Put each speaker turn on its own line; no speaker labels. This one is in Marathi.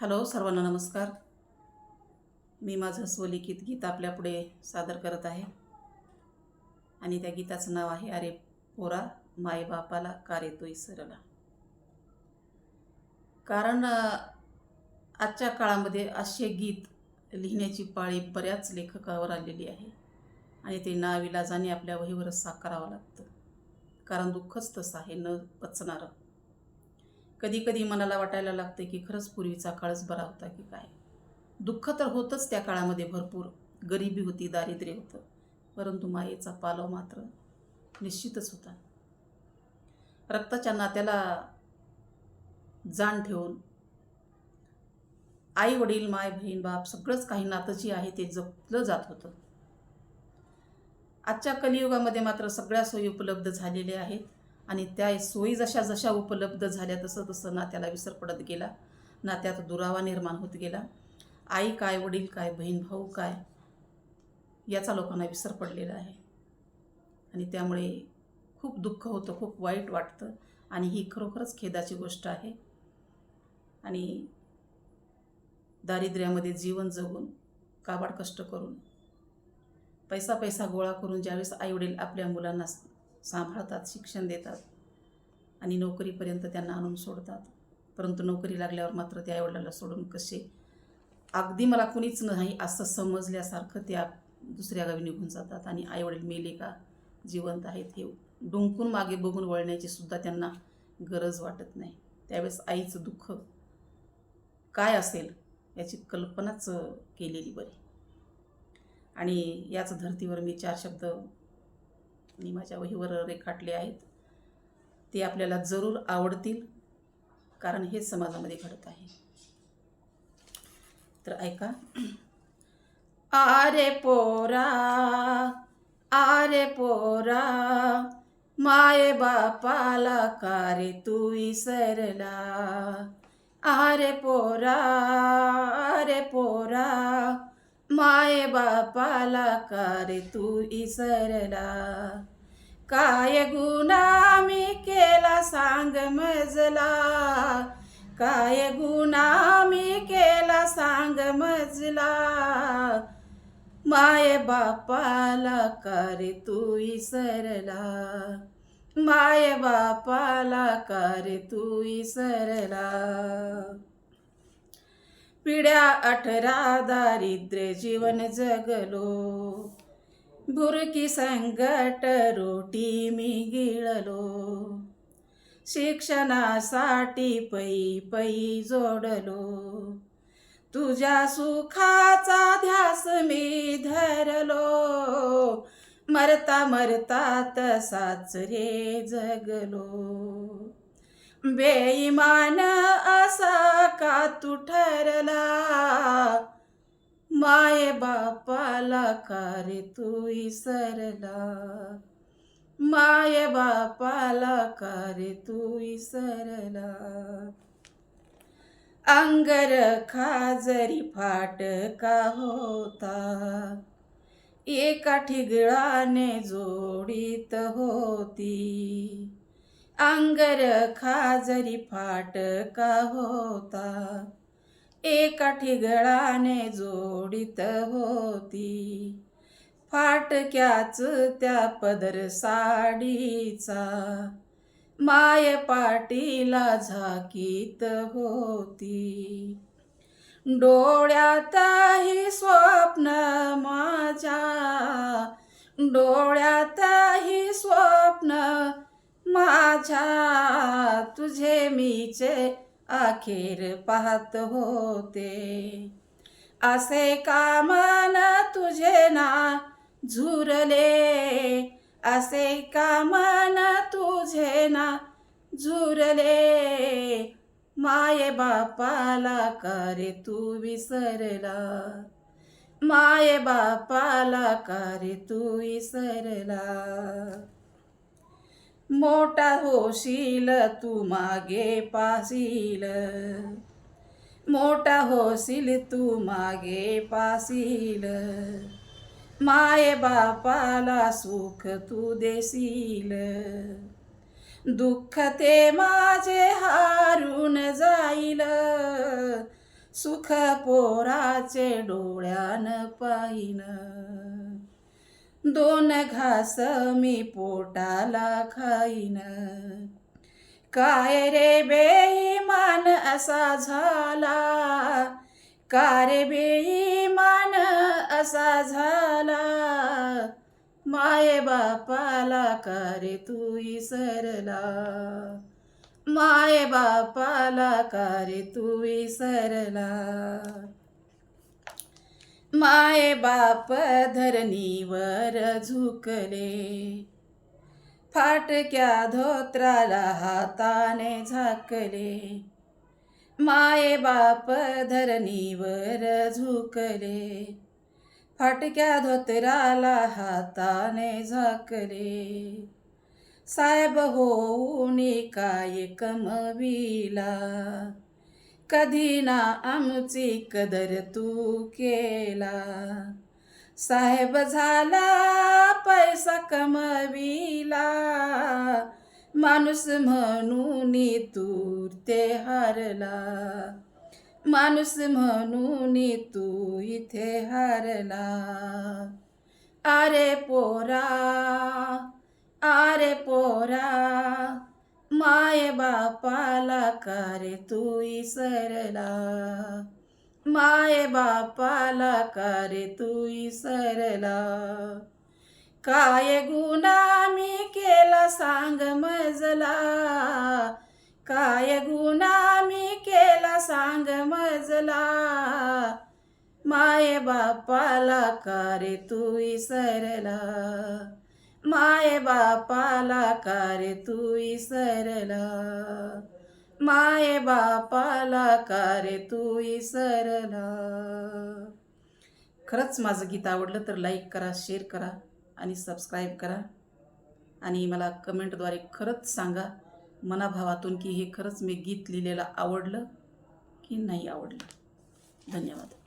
हॅलो सर्वांना नमस्कार. मी माझं स्वलिखित गीत आपल्यापुढे सादर करत आहे. आणि त्या गीताचं नाव आहे अरे पोरा माय बापाला का रे तोय सरला. कारण आजच्या काळामध्ये असे गीत लिहिण्याची पाळी बऱ्याच लेखकावर आलेली आहे. आणि ते नाविलाजाने आपल्या वहीवरच साकारावं लागतं. कारण दुःखच तसं आहे न पचणारं कधी कधी मनाला वाटायला लागते की खरंच पूर्वीचा काळच बरा होता की काय? दुःख तर होतंच त्या काळामध्ये भरपूर. गरिबी होती दारिद्र्य होतं. परंतु मायेचा पालव मात्र निश्चितच होता. रक्ताच्या नात्याला जाण ठेवून आई वडील माय बहीण बाप सगळंच काही नातं जे आहे ते जपलं जात होतं. आजच्या कलियुगामध्ये मात्र सगळ्या सोयी उपलब्ध झालेल्या आहेत. आणि त्या सोयी जशा जशा उपलब्ध झाल्या तसं तसं नात्याला विसर पडत गेला. नात्यात दुरावा निर्माण होत गेला. आई काय वडील काय बहीण भाऊ काय याचा लोकांना विसर पडलेला आहे. आणि त्यामुळे खूप दुःख होतं खूप वाईट वाटतं. आणि ही खरोखरच खेदाची गोष्ट आहे. आणि दारिद्र्यामध्ये जीवन जगून काबाड कष्ट करून पैसा पैसा गोळा करून ज्यावेळेस आईवडील आपल्या मुलांना सांभाळतात शिक्षण देतात आणि नोकरीपर्यंत त्यांना आणून सोडतात. परंतु नोकरी लागल्यावर मात्र त्या आईवडिलाला सोडून कसे? अगदी मला कुणीच नाही असं समजल्यासारखं त्या दुसऱ्या गावी निघून जातात आणि आईवडील मेले का? जिवंत आहेत हे डुंकून मागे बघून वळण्याची सुद्धा त्यांना गरज वाटत नाही. त्यावेळेस आईचं दुःख काय असेल याची कल्पनाच केलेली बरी. आणि याच धर्तीवर मी चार शब्द मी माझ्या वहीवर रेखाटले आहेत. ते आपल्याला जरूर आवडतील कारण हे समाजामध्ये घडत आहे. तर ऐका. आरे पोरा आरे पोरा माये बापाला का रे तू विसरला? आरे पोरा आरे पोरा माय बापाला का रे तू इसरला? काय गुन्हा मी केला सांग मजला? काय गुन्हा मी केला सांग मजला? माय बापाला का रे तू इसरला? माय बापाला का रे तू इसरला? पिढ्या अठरा दारिद्र्य जीवन जगलो. बुरकी संकट रोटी मी गिळलो. शिक्षणासाठी पै पै जोडलो. तुझ्या सुखाचा ध्यास मी धरलो. मरता मरता तसाच रे जगलो. बेईमान असा का तू ठरला? माय बापाला का रे तू इसरला? माय बापाला का रे तू इसरला? अंगर खाजरी फाट का होता एका ठिगळाने जोडीत होती. अंगर जरी फाटका होता? एका ठिगळाने जोडीत होती. फाटक्याच त्या पदर साडीचा? माय पाटीला झाकीत होती. डोळ्यातही स्वप्न माझ्या. डोळ्यातही स्वप्न माझ्या तुझे मीचे अखेर पाहत होते. असे कामन तुझे ना झुरले? असे कामन तुझे ना झुरले? माये बापाला का रे तू विसरला. माये बापाला का रे तू विसरला. मोठा होशील तू मागे पासील. मोठा होशील तू मागे पासील. माये बापाला सुख तू देशील. दुःख ते माझे हारून जाईल. सुख पोराचे डोळ्यान पाहिन दोन घास मी पोटाला खाईन. काय रे बेईमान असा झाला? का रे बेईमान असा झाला? माये बापाला का रे तू इसरला? माये बापाला का रे तू विसरला माये बाप धरणीवर झुकले. फाटक्या धोत्राला हाताने झाकले. माये बाप धरणीवर झुकले. फाटक्या धोत्राला हाताने झाकले. साहेब होऊन काय कमविला कधी ना आमची कदर तू केला. साहेब झाला पैसा कमविला. माणूस म्हणून तू ते हारला. माणूस म्हणून तू इथे हारला. अरे पोरा बापाला का रे तू इसरला. माये बापाला का रे तू इसरला. काय गुन्हा मी केला सांग मजला. काय गुन्हा मी केला सांग मजला. माये बापाला का रे तू इसरला. माय बापाला कारे तू इसरला. माय बापाला कारे तू इसरला. खरंच माझं गीत आवडलं तर लाईक करा शेअर करा आणि सबस्क्राईब करा. आणि मला कमेंटद्वारे खरंच सांगा मनाभावातून की हे खरंच मी गीत लिहिलेलं आवडलं की नाही आवडलं. धन्यवाद.